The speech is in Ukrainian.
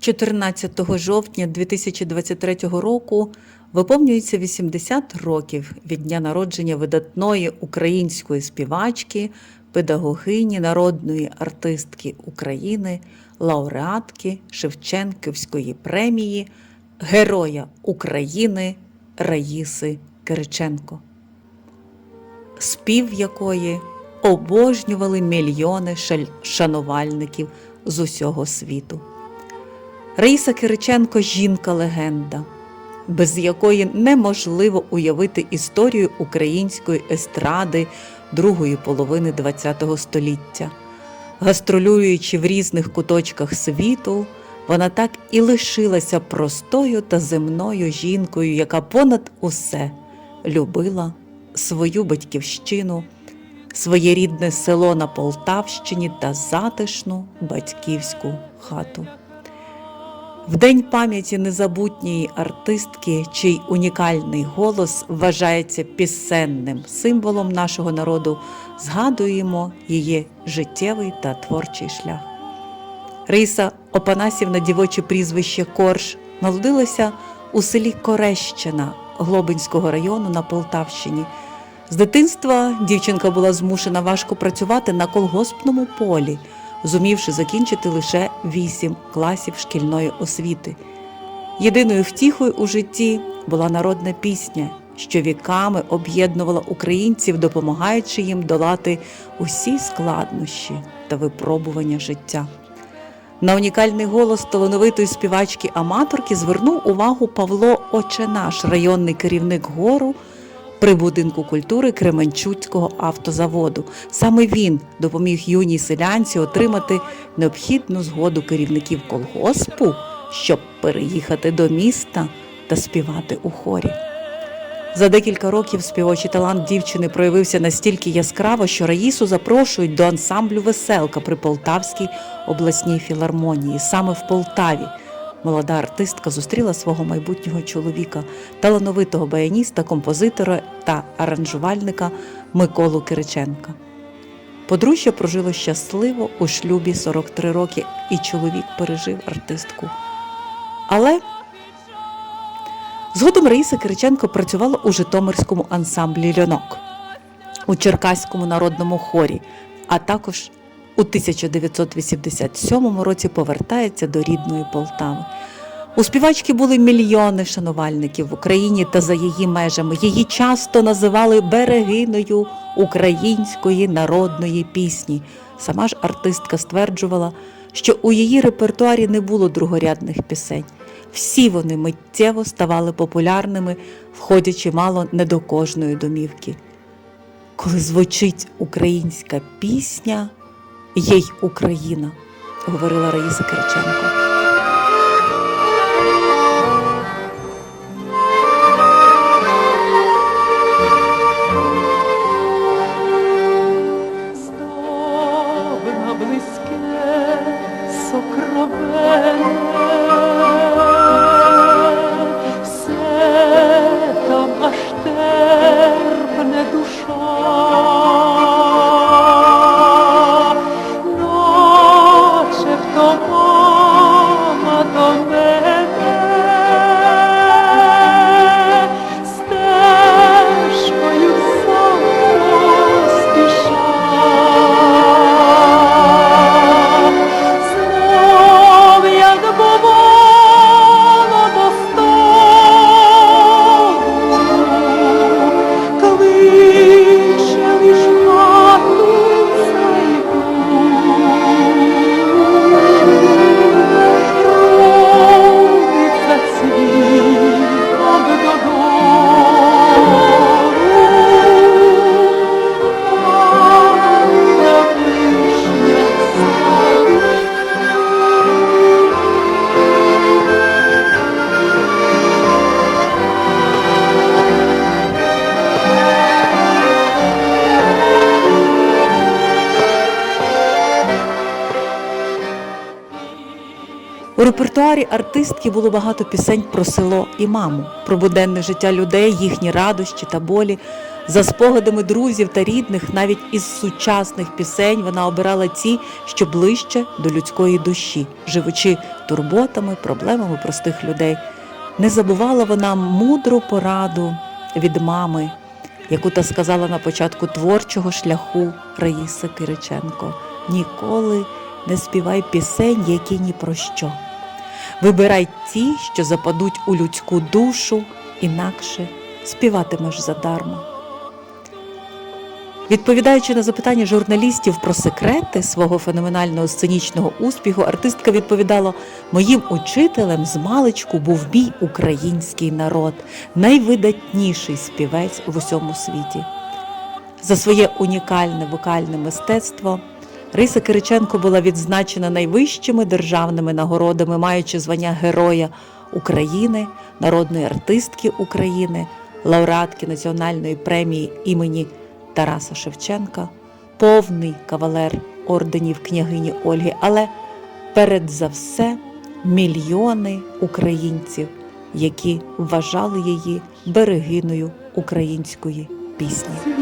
14 жовтня 2023 року виповнюється 80 років від дня народження видатної української співачки, педагогині, народної артистки України, лауреатки Шевченківської премії, Героя України Раїси Кириченко, спів якої обожнювали мільйони шанувальників з усього світу. Раїса Кириченко жінка-легенда, без якої неможливо уявити історію української естради другої половини ХХ століття. Гастролюючи в різних куточках світу, вона так і лишилася простою та земною жінкою, яка понад усе любила свою батьківщину, своє рідне село на Полтавщині та затишну батьківську хату. В день пам'яті незабутньої артистки, чий унікальний голос вважається пісенним символом нашого народу, згадуємо її життєвий та творчий шлях. Раїса Опанасівна, дівоче прізвище Корж, народилася у селі Корещина Глобинського району на Полтавщині. З дитинства дівчинка була змушена важко працювати на колгоспному полі, зумівши закінчити лише вісім класів шкільної освіти. Єдиною втіхою у житті була народна пісня, що віками об'єднувала українців, допомагаючи їм долати усі складнощі та випробування життя. На унікальний голос талановитої співачки-аматорки звернув увагу Павло Оченаш, районний керівник гору при будинку культури Кременчуцького автозаводу. Саме він допоміг юній селянці отримати необхідну згоду керівників колгоспу, щоб переїхати до міста та співати у хорі. За декілька років співочий талант дівчини проявився настільки яскраво, що Раїсу запрошують до ансамблю Веселка при Полтавській обласній філармонії. Саме в Полтаві молода артистка зустріла свого майбутнього чоловіка, талановитого баяніста, композитора та аранжувальника Миколу Кириченка. Подружжя прожило щасливо у шлюбі 43 роки, і чоловік пережив артистку. Але Згодом Раїса Кириченко працювала у Житомирському ансамблі Льонок, у Черкаському народному хорі, а також у 1987 році повертається до рідної Полтави. У співачки були мільйони шанувальників в Україні та за її межами. Її часто називали берегиною української народної пісні. Сама ж артистка стверджувала, що у її репертуарі не було другорядних пісень. Всі вони миттєво ставали популярними, входячи мало не до кожної домівки. Коли звучить українська пісня, є й Україна, говорила Раїса Кириченко. no. У репертуарі артистки було багато пісень про село і маму, про буденне життя людей, їхні радощі та болі. За спогадами друзів та рідних, навіть із сучасних пісень вона обирала ті, що ближче до людської душі, живучи турботами, проблемами простих людей. Не забувала вона мудру пораду від мами, яку та сказала на початку творчого шляху Раїси Кириченко: ніколи не співай пісень, які ні про що. Вибирай ті, що западуть у людську душу, інакше співатимеш задарма. Відповідаючи на запитання журналістів про секрети свого феноменального сценічного успіху, артистка відповідала: моїм учителем з маличку був мій український народ, найвидатніший співець в усьому світі. За своє унікальне вокальне мистецтво Риса Кириченко була відзначена найвищими державними нагородами, маючи звання Героя України, народної артистки України, лауреатки Національної премії імені Тараса Шевченка, повний кавалер орденів княгині Ольги, але перед за все мільйони українців, які вважали її берегиною української пісні.